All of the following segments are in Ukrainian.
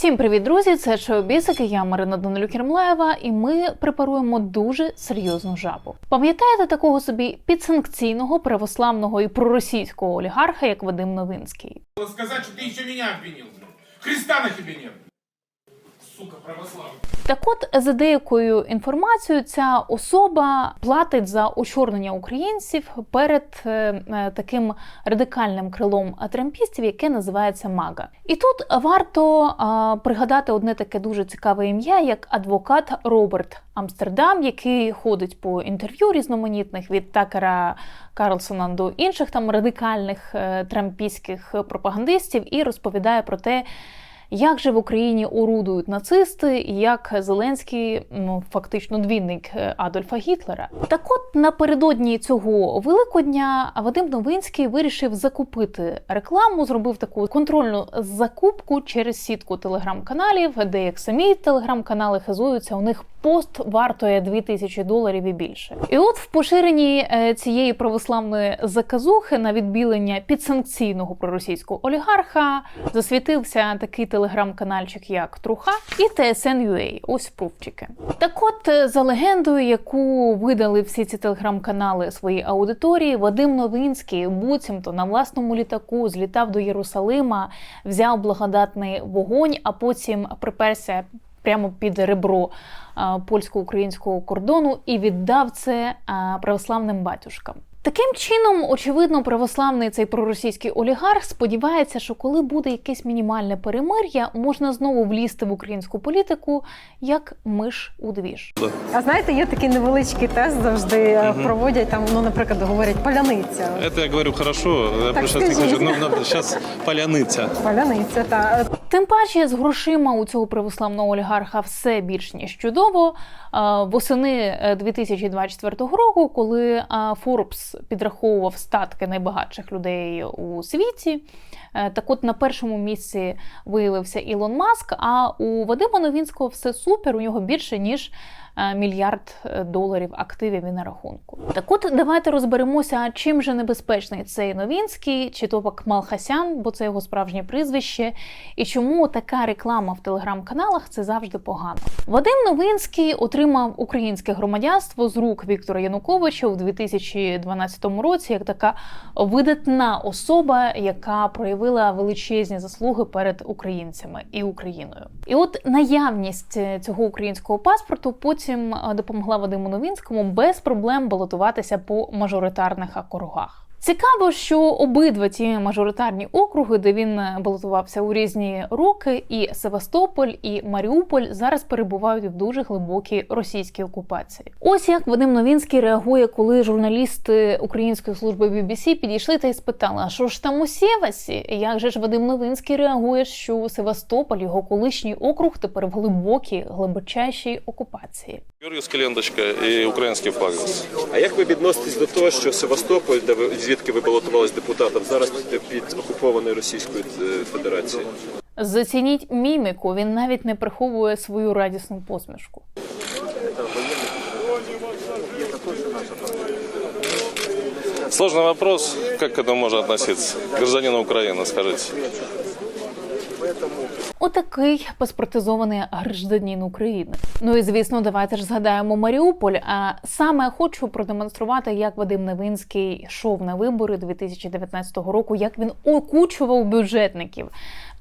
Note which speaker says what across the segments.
Speaker 1: Всім привіт, друзі! Це шоу я Марина Данилюк Єрмлаєва, і ми препаруємо дуже серйозну жабу. Пам'ятаєте такого собі підсанкційного православного і проросійського олігарха, як Вадим Новинський?
Speaker 2: Сказати, що ти ще мене обвинив. Христа на тебе нет. Сука, православный.
Speaker 1: Так от, за деякою інформацією, ця особа платить за очорнення українців перед е, е, таким радикальним крилом трампістів, яке називається МАГА. І тут варто е, пригадати одне таке дуже цікаве ім'я, як адвокат Роберт Амстердам, який ходить по інтерв'ю різноманітних від Такера Карлсона до інших там радикальних трампійських пропагандистів і розповідає про те. Як же в Україні орудують нацисти, як Зеленський ну, фактично двійник е, Адольфа Гітлера? Так от напередодні цього великодня Вадим Новинський вирішив закупити рекламу, зробив таку контрольну закупку через сітку телеграм-каналів, де як самі телеграм-канали хизуються, у них пост вартує 2000 доларів і більше. І от в поширенні е, цієї православної заказухи на відбілення підсанкційного проросійського олігарха засвітився такий телеграм-канальчик, як Труха і TSN.ua. Ось пруфчики. Так от, е, за легендою, яку видали всі ці телеграм-канали своїй аудиторії, Вадим Новинський буцімто на власному літаку злітав до Єрусалима, взяв благодатний вогонь, а потім приперся прямо під ребро польсько-українського кордону і віддав це православним батюшкам. Таким чином, очевидно, православний цей проросійський олігарх сподівається, що коли буде якесь мінімальне перемир'я, можна знову влізти в українську політику як миш у двіж.
Speaker 3: А знаєте, є такий невеличкий тест завжди е, проводять там, ну, наприклад, говорять паляниця.
Speaker 4: Это я говорю хорошо, я
Speaker 3: Так
Speaker 4: просто хочу. Ну, надо сейчас поляныться.
Speaker 3: Паляниця, та
Speaker 1: Тим паче з грошима у цього православного олігарха все більш ніж чудово. Е, Восени е, 2024 року, коли е, Forbes підраховував статки найбагатших людей у світі. е, Так от на першому місці виявився Ілон Маск, а у Вадима Новінського все супер, у нього більше ніж мільярд е, доларів активів і на рахунку. Так от давайте розберемося, чим же небезпечний цей Новінський, чи то пак Малхасян, бо це його справжнє прізвище, і чому така реклама в телеграм-каналах це завжди погано. Вадим Новинський отримав українське громадянство з рук Віктора Януковича у 2012 році як така видатна особа, яка проявила величезні заслуги перед українцями і Україною. І от наявність е, цього українського паспорту потім е, допомогла Вадиму Новінському без проблем балотуватися по мажоритарних округах. Цікаво, що обидва ці мажоритарні округи, де він е, балотувався у різні роки, і Севастополь, і Маріуполь зараз перебувають в дуже глибокій російській окупації. Ось як Вадим Новінський реагує, коли журналісти української служби BBC підійшли та й спитали: а що ж там у Сєвасі? Як же ж Вадим Новинський реагує, що Севастополь, його колишній округ, тепер в глибокій, глибочайшій окупації?
Speaker 4: Георгиевская ленточка и украинский флаг.
Speaker 5: А як ви відноситесь до того, що Севастополь, де ви звідки ви балотувались депутатом, зараз під, під окупованою Російською е, Федерацією?
Speaker 1: Зацініть міміку, він навіть не приховує свою радісну посмішку.
Speaker 4: Сложный вопрос, как к этому можно относиться? Гражданин Украины, скажите.
Speaker 1: Отакий паспортизований гражданин України. Ну і звісно, давайте ж згадаємо Маріуполь. А саме хочу продемонструвати, як Вадим Новинський йшов на вибори 2019 року, як він окучував бюджетників.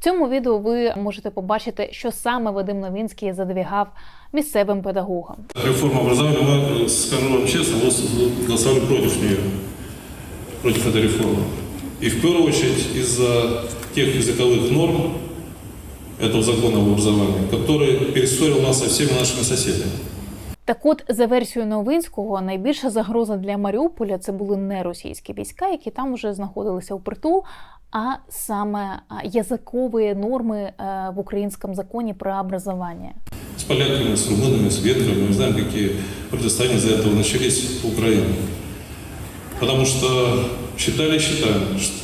Speaker 1: В цьому відео ви можете побачити, що саме Вадим Новинський задвігав місцевим педагогам.
Speaker 6: Реформа образования, мы, э, скажу вам честно, мы с- голосовали против нее, против этой реформы. И в первую очередь из-за тех языковых норм этого закона об образовании, который перессорил нас со всеми нашими соседями.
Speaker 1: Так от, за версією Новинського, найбільша загроза для Маріуполя це були не російські війська, які там вже знаходилися у притул, а саме а, язикові норми е, в українському законі про образування.
Speaker 6: С поляками, с румынами, с венграми. Мы знаем, какие противостояния из-за этого начались в Украине. Потому что считали и считаем, что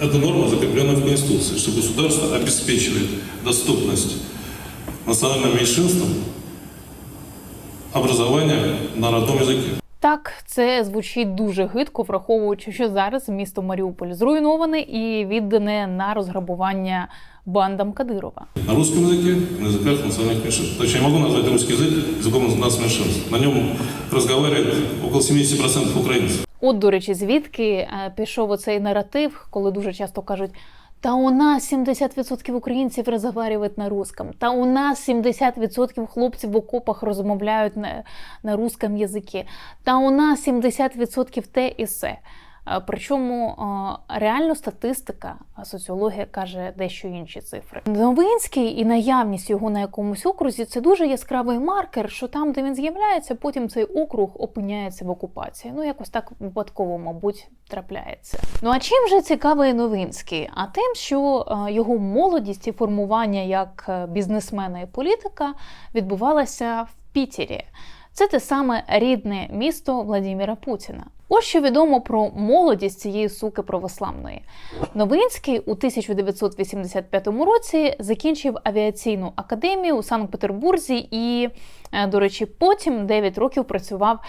Speaker 6: эта норма закреплена в Конституции, что государство обеспечивает доступность национальным меньшинствам образования на родном языке.
Speaker 1: Так, це звучить дуже гидко, враховуючи, що зараз місто Маріуполь зруйноване і віддане на розграбування бандам Кадирова.
Speaker 6: На русском языке, на языках национальных меньшинств. То есть я могу назвать русский язык языком нас меньшинств. На нем разговаривает около 70% украинцев.
Speaker 1: От, до речі, звідки е, пішов оцей наратив, коли дуже часто кажуть. Та у нас 70% українців розговарюють на русском. Та у нас 70% хлопців в окопах розмовляють на, на русском язикі. Та у нас 70% те і се. Е, Причому е, реально статистика, соціологія каже дещо інші цифри. Новинський і наявність його на якомусь окрузі це дуже яскравий маркер, що там, де він з'являється, потім цей округ опиняється в окупації. Ну якось так випадково, мабуть, трапляється. Ну а чим же цікавий Новинський? А тим, що е, його молодість і формування як бізнесмена і політика відбувалася в Пітері. Це те саме рідне місто Владіміра Путіна. Ось що відомо про молодість цієї суки православної. Новинський у 1985 році закінчив авіаційну академію у Санкт-Петербурзі і, е, до речі, потім 9 років працював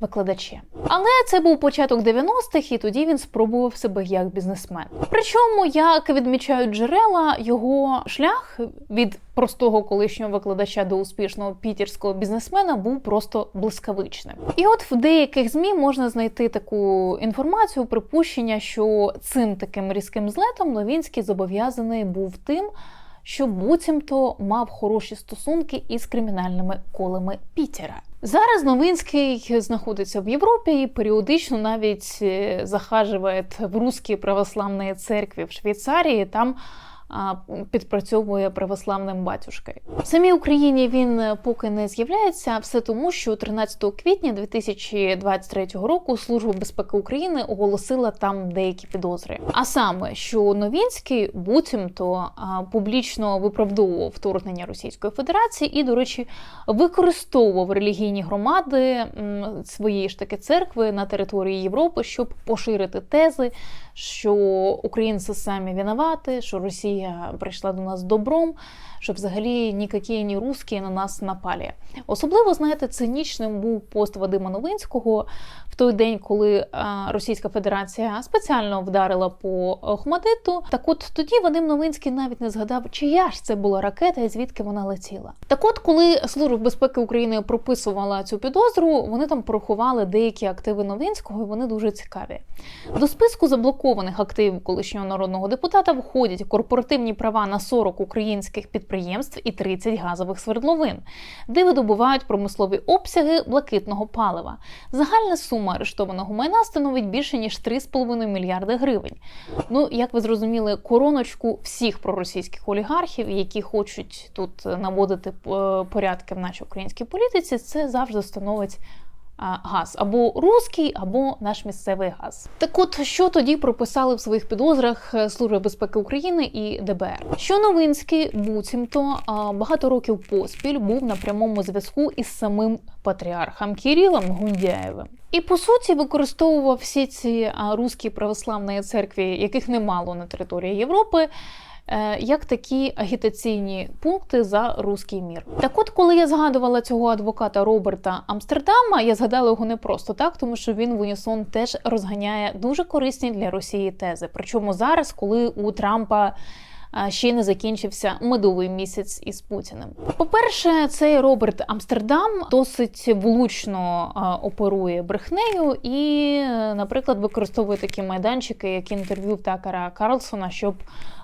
Speaker 1: викладачем. Але це був початок 90-х, і тоді він спробував себе як бізнесмен. Причому, як відмічають джерела, його шлях від простого колишнього викладача до успішного пітерського бізнесмена був просто блискавичним. І от в деяких змі можна знайти таку інформацію, припущення, що цим таким різким злетом Новінський зобов'язаний був тим. Що буцімто мав хороші стосунки із кримінальними колами Пітера. Зараз Новинський знаходиться в Європі і періодично навіть захаживає в Руській православної церкві в Швейцарії. Там підпрацьовує православним батюшкою. В самій Україні він е, поки не з'являється, все тому, що 13 квітня 2023 року Служба безпеки України оголосила там деякі підозри. А саме, що Новінський буцімто публічно виправдовував вторгнення Російської Федерації і, до речі, використовував релігійні громади своєї ж таки церкви на території Європи, щоб поширити тези, що українці самі винуваті, що Росія прийшла до нас добром, що взагалі ніякі ні русські на нас напалі. Особливо, знаєте, цинічним був пост Вадима Новинського в той день, коли Російська Федерація спеціально вдарила по Охмадиту. Так от тоді Вадим Новинський навіть не згадав, чия ж це була ракета і звідки вона летіла. Так от, коли Служба безпеки України прописувала цю підозру, вони там порахували деякі активи Новинського, і вони дуже цікаві. До списку заблокованих активів колишнього народного депутата входять корпоративні права на 40 українських підприємств і 30 газових свердловин, де видобувають промислові обсяги блакитного палива. Загальна сума арештованого майна становить більше ніж 3,5 мільярди гривень. Ну, як ви зрозуміли, короночку всіх проросійських олігархів, які хочуть тут наводити е, порядки в нашій українській політиці, це завжди становить газ або руський, або наш місцевий газ. Так от що тоді прописали в своїх підозрах е, Служба безпеки України і ДБР? Що Новинський буцімто багато років поспіль був на прямому зв'язку із самим патріархом Кирилом Гундяєвим. І по суті використовував всі ці руські православної церкві, яких немало на території Європи. Е, Як такі агітаційні пункти за руський мір. Так от, коли я згадувала цього адвоката Роберта Амстердама, я згадала його не просто так, тому що він в унісон теж розганяє дуже корисні для Росії тези. Причому зараз, коли у Трампа ще не закінчився медовий місяць із Путіним. По-перше, цей Роберт Амстердам досить влучно оперує брехнею і, е, наприклад, використовує такі майданчики, як інтерв'ю Такара Карлсона, щоб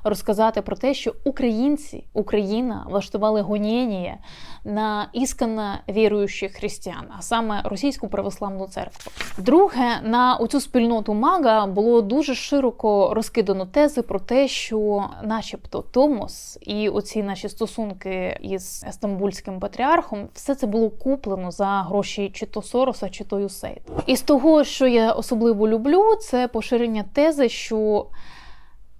Speaker 1: розказати про те, що українці, Україна влаштували гонєння на ісконно віруючих християн, а саме російську православну церкву. Друге, на оцю спільноту мага було дуже широко розкидано тези про те, що, начебто, Томос і оці наші стосунки із Стамбульським патріархом, все це було куплено за гроші чи то Сороса, чи то Юсейд. І з того, що я особливо люблю, це поширення тези, що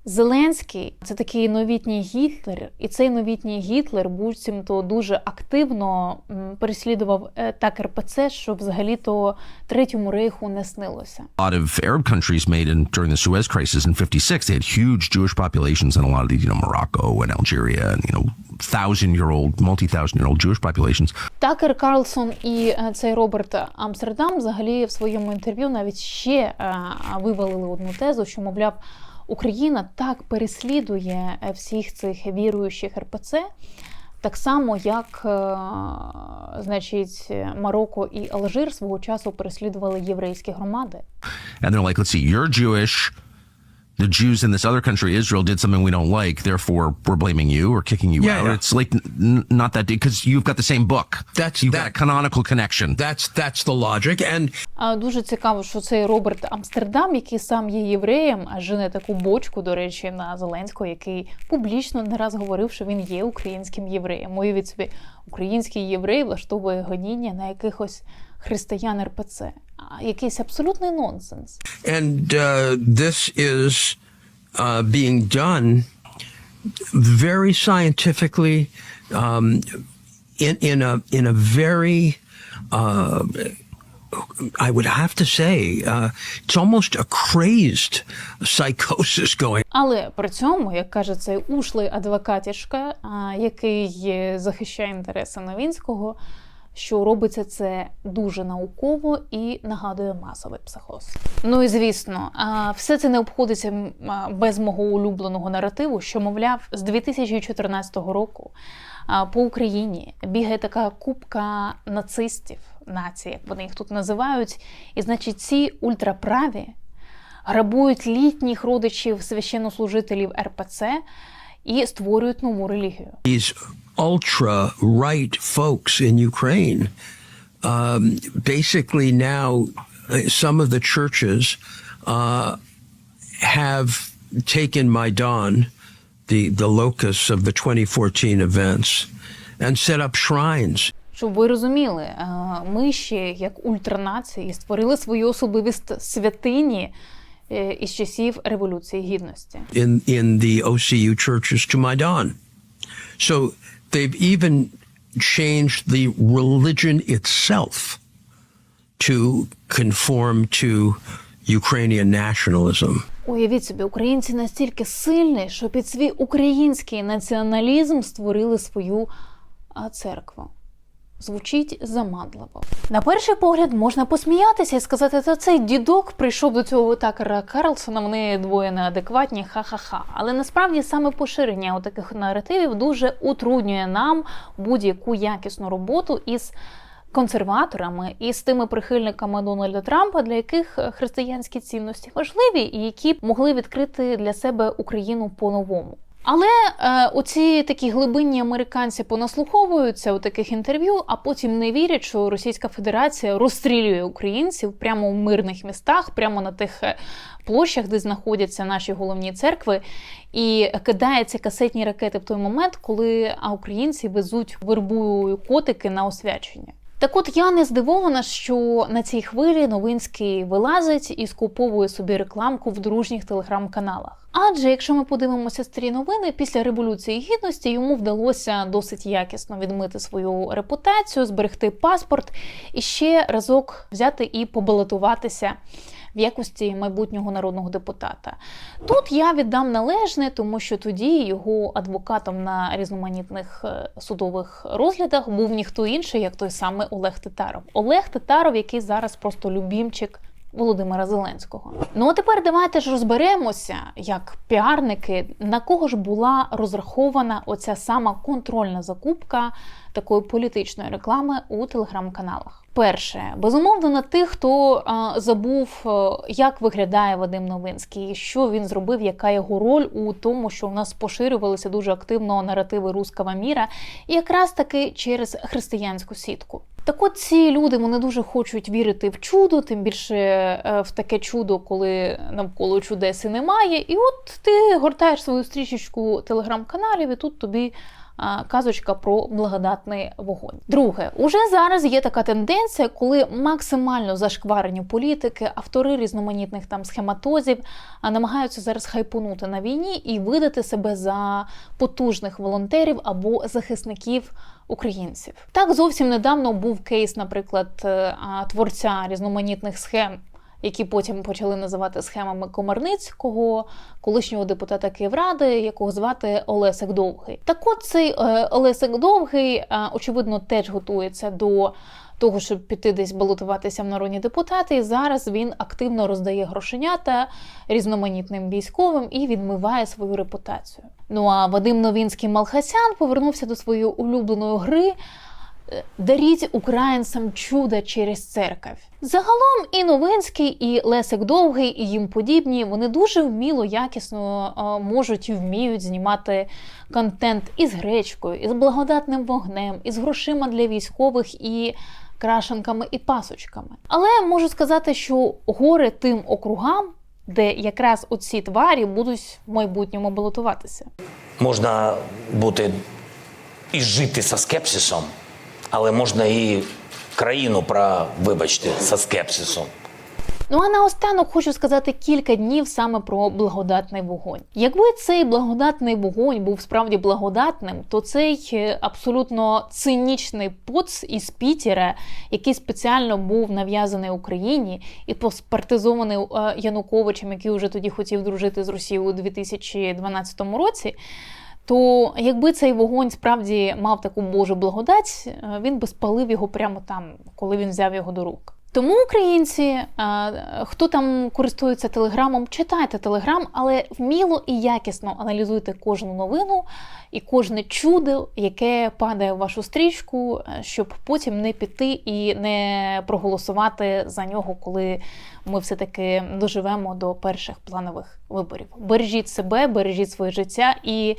Speaker 1: Зеленський це такий новітній Гітлер, і цей новітній Гітлер буцімто дуже активно переслідував е, так РПЦ, що взагалі-то третьому рейху не снилося.
Speaker 7: A lot of Arab countries made in during the Suez crisis in 56 they had huge Jewish populations in a lot of these you know Morocco and Algeria and you know thousand year old multi-thousand year old Jewish populations
Speaker 1: Такер Карлсон і е, цей Роберт Амстердам взагалі в своєму інтерв'ю навіть ще е, вивалили одну тезу, що мовляв Україна так переслідує е, всіх цих віруючих РПЦ, так само як, е, значить, Марокко і Алжир свого часу переслідували єврейські громади.
Speaker 7: and they're like let's see you're Jewish the Jews in this other country Israel did something we don't like therefore we're blaming you or kicking you
Speaker 8: Yeah,
Speaker 7: out
Speaker 8: yeah.
Speaker 7: it's like n- not that because you've got the same book
Speaker 8: That's-
Speaker 7: you've
Speaker 8: that, got
Speaker 7: a canonical connection
Speaker 8: That's that's the logic, and
Speaker 1: А Дуже цікаво, що цей Роберт Амстердам, який сам є євреєм, а жене таку бочку, до речі, на Зеленського, який публічно не раз говорив, що він є українським євреєм. Уявіть собі, український єврей влаштовує гоніння на якихось християн РПЦ. Якийсь абсолютний нонсенс.
Speaker 8: and uh, this is uh, being done very scientifically, um, in in a in a very. Uh, I would have to say uh, it's almost a crazed psychosis going
Speaker 1: Але при цьому, як каже цей ушлий адвокатішка, який е, захищає інтереси Новінського, що робиться це дуже науково і нагадує масовий психоз. Ну і звісно, все це не обходиться без мого улюбленого наративу, що мовляв, з 2014 року по Україні бігає така купка нацистів, нації, як вони їх тут називають, і значить, ці ультраправі грабують літніх родичів священнослужителів РПЦ і створюють нову релігію.
Speaker 8: Ultra right folks in Ukraine. Um, basically, now uh, some of the churches uh, have taken Maidan, the, the locus of the 2014 events, and set up shrines
Speaker 1: Щоб ви розуміли, е, ми ще як ультранації створили свої особливі святині е, із часів Революції Гідності.
Speaker 8: in, in the OCU churches to Maidan. So they've even changed the religion itself to conform to Ukrainian nationalism.
Speaker 1: Уявіть собі, українці настільки сильні, що під свій український націоналізм створили свою церкву. Звучить заманливо. На перший погляд можна посміятися і сказати, та цей дідок прийшов до цього Такера Карлсона, вони двоє неадекватні, ха-ха-ха. Але насправді саме поширення таких наративів дуже утруднює нам будь-яку якісну роботу із консерваторами і з тими прихильниками Дональда Трампа, для яких християнські цінності важливі і які могли відкрити для себе Україну по-новому. Але е, оці такі глибинні американці понаслуховуються у таких інтерв'ю, а потім не вірять, що Російська Федерація розстрілює українців прямо в мирних містах, прямо на тих е, площах, де знаходяться наші головні церкви, і кидає ці касетні ракети в той момент, коли українці везуть вербую котики на освячення. Так от я не здивована, що на цій хвилі Новинський вилазить і скуповує собі рекламку в дружніх телеграм-каналах. Адже якщо ми подивимося старі новини, після революції гідності йому вдалося досить якісно відмити свою репутацію, зберегти паспорт і ще разок взяти і побалотуватися в якості майбутнього народного депутата. Тут я віддам належне, тому що тоді його адвокатом на різноманітних е, судових розглядах був ніхто інший, як той самий Олег Титаров. Олег Титаров, який зараз просто любімчик. Володимира Зеленського. Ну а тепер давайте ж розберемося, як піарники, на кого ж була розрахована оця сама контрольна закупка такої політичної реклами у телеграм-каналах. Перше, безумовно, на тих, хто а, забув, е, як виглядає Вадим Новинський, що він зробив, яка його роль у тому, що у нас поширювалися дуже активно наративи руского міра, і якраз таки через християнську сітку. Так от ці люди вони дуже хочуть вірити в чудо, тим більше е, в таке чудо, коли навколо чудеси немає. І от ти гортаєш свою стрічечку телеграм-каналів, і тут тобі казочка про благодатний вогонь. Друге, уже зараз є така тенденція, коли максимально зашкварені політики, автори різноманітних там схематозів намагаються зараз хайпунути на війні і видати себе за потужних волонтерів або захисників українців. Так зовсім недавно був кейс, наприклад, е, творця різноманітних схем. Які потім почали називати схемами Комарницького, колишнього депутата Київради, якого звати Олесик Довгий. Так от цей е, Олесик Довгий, е, очевидно, теж готується до того, щоб піти десь балотуватися в народні депутати. І зараз він активно роздає грошенята різноманітним військовим і відмиває свою репутацію. Ну а Вадим Новінський Малхасян повернувся до своєї улюбленої гри. Даріть українцям чудо через церковь. Загалом і Новинський, і Лесик Довгий, і їм подібні вони дуже вміло, якісно е, можуть і вміють знімати контент із гречкою, із благодатним вогнем, із грошима для військових і крашенками і пасочками. Але можу сказати, що горе тим округам, де якраз оці тварі будуть в майбутньому балотуватися.
Speaker 9: Можна бути і жити со скепсисом, але можна і країну про, вибачте, со скепсисом.
Speaker 1: Ну а наостанок хочу сказати кілька днів саме про благодатний вогонь. Якби цей благодатний вогонь був справді благодатним, то цей е, абсолютно цинічний поц із Пітера, який спеціально був нав'язаний Україні і поспартизований е, Януковичем, який вже тоді хотів дружити з Росією у 2012 році. То якби цей вогонь справді мав таку Божу благодать, е, він би спалив його прямо там, коли він взяв його до рук. Тому українці, е, хто там користується телеграмом, читайте телеграм, але вміло і якісно аналізуйте кожну новину і кожне чудо, яке падає в вашу стрічку, е, щоб потім не піти і не проголосувати за нього, коли ми все-таки доживемо до перших планових виборів. Бережіть себе, бережіть своє життя і.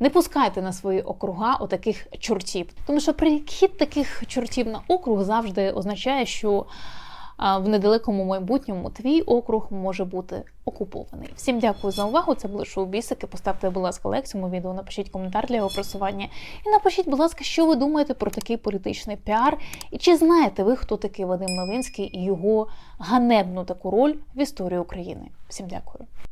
Speaker 1: Не пускайте на свої округа отаких чортів, тому що прихід таких чортів на округ завжди означає, що в недалекому майбутньому твій округ може бути окупований. Всім дякую за увагу. Це були шоу бісики. Поставте, будь ласка, лайк цьому відео, напишіть коментар для його просування. І напишіть, будь ласка, що ви думаєте про такий політичний піар, і чи знаєте ви, хто такий Вадим Новинський і його ганебну таку роль в історії України. Всім дякую.